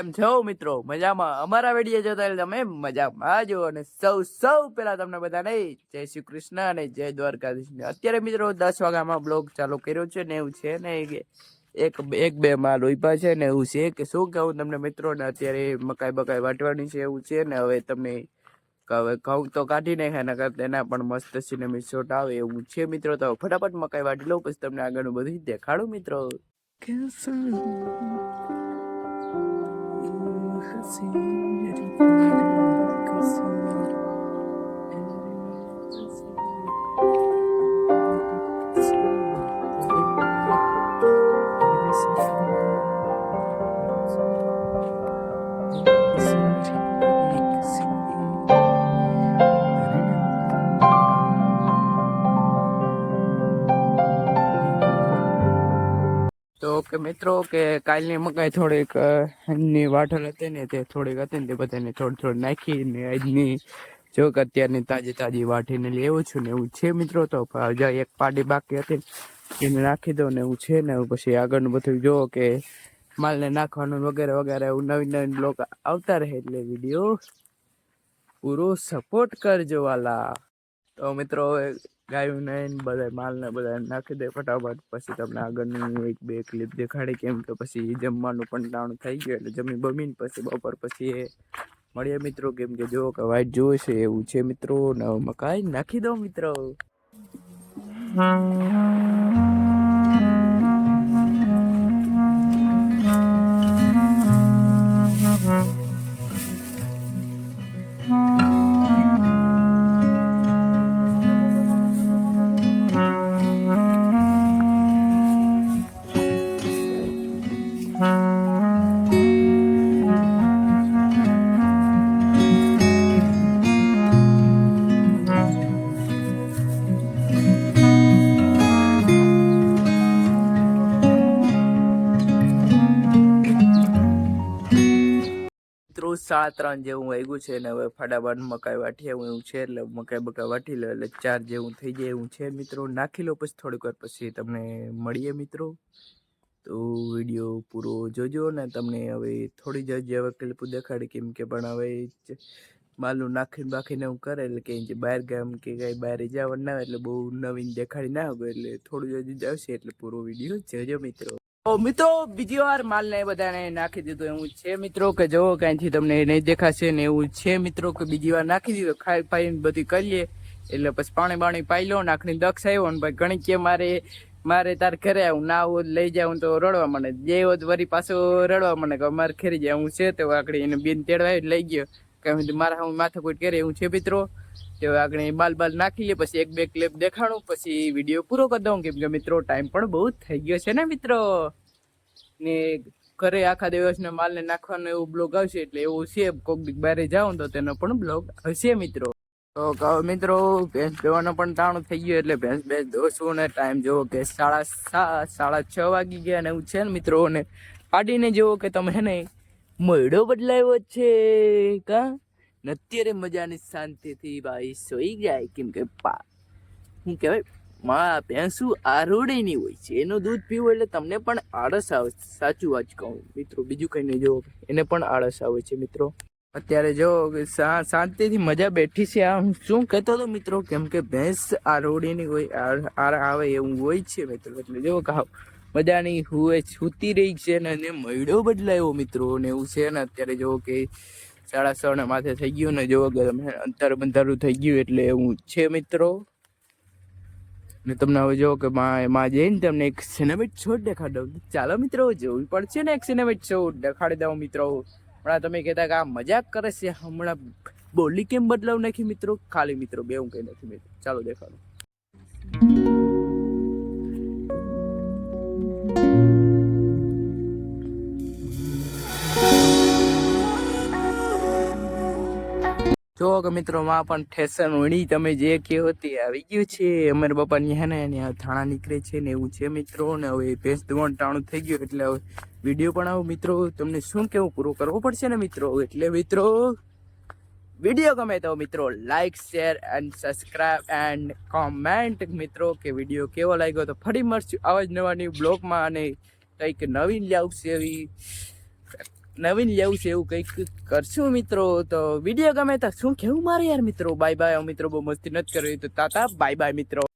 એમ છો મિત્રો, મજામાં? અમારા વીડિયો જોતા તમે મજામાં જો અને સૌ સૌ પહેલા તમને બધાને જય શ્રી કૃષ્ણ અને જય દ્વારકાધીશ અત્યારે મિત્રો દસ વાગ્યામાં બ્લોગ ચાલુ કર્યો છે ને એવું છે ને એક એક બે માં લોહીપા છે ને એવું છે કે શું કહું તમને મિત્રો? ને અત્યારે મકાઈ બકાઈ વાટવાની છે એવું છે ને હવે તમને હવે ઘઉં તો કાઢી નાખ્યા ને એના પણ મસ્ત સિનેમી શોટ આવે એવું છે મિત્રો. તો ફટાફટ મકાઈ વાટી લઉં, પછી તમને આગળનું બધું દેખાડું મિત્રો. dancing beautiful. તો કે મિત્રો કે કાલની મકાઈ થોડીકની એમની હતી ને તે થોડીક હતી ને તે બધાને થોડી થોડી નાખી ને આજની જો કે અત્યારની તાજી તાજી વાટીને લેવું છું ને એવું છે મિત્રો તો એક પાડી બાકી હતી. એને નાખી દો ને એવું છે ને પછી આગળનું બધું જો કે માલને નાખવાનું વગેરે વગેરે એવું નવી નવીન બ્લોગ આવતા રહે એટલે વીડિયો પૂરો સપોર્ટ કરજો વાલા. તો મિત્રો ગાયું ને બધા માલ ને બધા નાખી દે ફટાફટ. પછી તમને આગળની એક બે ક્લિપ દેખાડી કેમ કે પછી જમવાનું પણ ટાણું થઈ ગયું એટલે જમી બમીને પછી બપોર પછી એ મળીએ મિત્રો. કેમ કે જો કે વાઈટ જોવે એવું છે મિત્રો. ને મકાઈ નાખી દો મિત્રો. મિત્રો સાડા ત્રણ જેવું વાગ્યું છે ને હવે ફટાફટ મકાઈ વાટીએ એવું એવું છે, એટલે મકાઈ બકાઈ વાટી લો, એટલે ચાર જેવું થઈ જાય એવું છે મિત્રો. નાખી લો પછી થોડીક વાર પછી તમને મળીએ મિત્રો. તો વીડિયો પૂરો જોજો ને તમને હવે થોડી જ હવે ક્લિપ દેખાડી કેમ કે પણ હવે માલું નાખીને બાખીને એવું કરે, એટલે કે બહાર ગામ કે કાંઈ બહાર જવાનું ના એટલે બહુ નવીન દેખાડી ના આવે એટલે થોડું જ આવશે, એટલે પૂરો વીડિયો જોજો મિત્રો. મિત્રો, બીજી વાર માલ ને બધાને નાખી દીધો એવું છે. મિત્રો, કે જો કાંઈથી તમને નહીં દેખાશે ને એવું છે. મિત્રો, કે બીજી વાર નાખી દીધો, ખાઈ પાઈને બધી કરીએ. એટલે પછી પાણી બાણી પાઈ લો, નાખની દક્ષ આવ્યો ને ભાઈ ઘણી કે મારે મારે તાર ઘરે આવું, ના આવું લઈ જાઉં તો રડવા મને જે હોત વરી પાછો રડવા મને કે મારે ખેરી જાય હું છે તો આકડી એને બેન તેડવા લઈ ગયો. કે મારા હું માથાકૂટ કરે, એવું છે, મિત્રો? તો આગળ બાલ બાલ નાખી લે, પછી એક બે ક્લિપ દેખાડું, પછી વીડિયો પૂરો કરી દઉં, કેમ કે મિત્રો ટાઈમ પણ બહુ થઈ ગયો છે ને મિત્રો? ને ઘરે આખા દિવસના માલને નાખવાનો એવું બ્લોગ આવશે, એટલે એવું છે કોક બહાર જાઉં તો તેનો પણ બ્લોગ હશે મિત્રો. તો કહો મિત્રો, ભેંસ દોવાનો પણ તાણું થઈ ગયો, એટલે ભેંસ ભેંસ દોશું ને ટાઈમ જોવો કે સાડા સાત સાડા છ વાગી ગયા ને એવું છે ને મિત્રો ને પાડીને જોવો કે તમે ને મોયડો બદલાયો છે, કા? અત્યારે મજાની શાંતિથી ભાઈ સોઈ જાય કેમ કે પા શું કહેવાયમાં ભેંસું આરોડીની હોય છે. એનું દૂધ પીવું એટલે તમને પણ આળસ આવે સાચું વાત કહું. મિત્રો, બીજું કંઈ નહીં. જોવો એને પણ આળસ આવે છે, મિત્રો. અત્યારે જો શાંતિથી મજા બેઠી છે. આમ શું કહેતો હતો મિત્રો? કેમ કે ભેંસ આરોડીની હોય આર- આવે એવું હોય છે, મિત્રો. એટલે જો કહો મજાની હુએ સૂતી રહી છે ને એને મયડો બદલાયો, મિત્રો. ને એવું છે. ને અત્યારે જો કે સાડા છ ને માથે થઈ ગયું ને જો તમે અંતર બંધારું થઈ ગયું એટલે એવું છે મિત્રો. ને તમને હવે જો કે માં જઈને તમને એક સિનેમેટ શોટ દેખાડું ચાલો મિત્રો, જોવી પડશે ને એક સિનેમેટ શોટ દેખાડી દઉં મિત્રો. હમણાં તમે કહેતા કે આ મજાક કરે છે. હમણાં બોલી કેમ બદલાવ નાખી મિત્રો? ખાલી મિત્રો બે હું કઈ નથી મિત્રો. ચાલો દેખાડો. જો કે મિત્રો, માં પણ ઠેસન વણી તમે જે કહો તે આવી ગયું છે. અમારા બાપા ન્યા ને થાણા નીકળે છે ને એવું છે મિત્રો, ને હવે ભેંસ ધોવાનું ટાણું થઈ ગયું એટલે હવે વીડિયો પણ આવો મિત્રો. તમને શું કેવું પૂરો કરવો પડશે ને મિત્રો? એટલે મિત્રો, વીડિયો ગમે તો મિત્રો like share and subscribe and comment મિત્રો, કે વીડિયો કેવો લાગ્યો તો ફરી મળશું આવા જ નવા ન્યૂ બ્લોગમાં અને કંઈક નવીન લાવશે એવી નવીન લેવું છે એવું કંઈક કરશું મિત્રો? તો વીડિયો ગમે તો શું? કેવું મારે યાર મિત્રો? બાય બાય મિત્રો બહુ મસ્તી નથી કરવી. તો તાતા બાય બાય મિત્રો.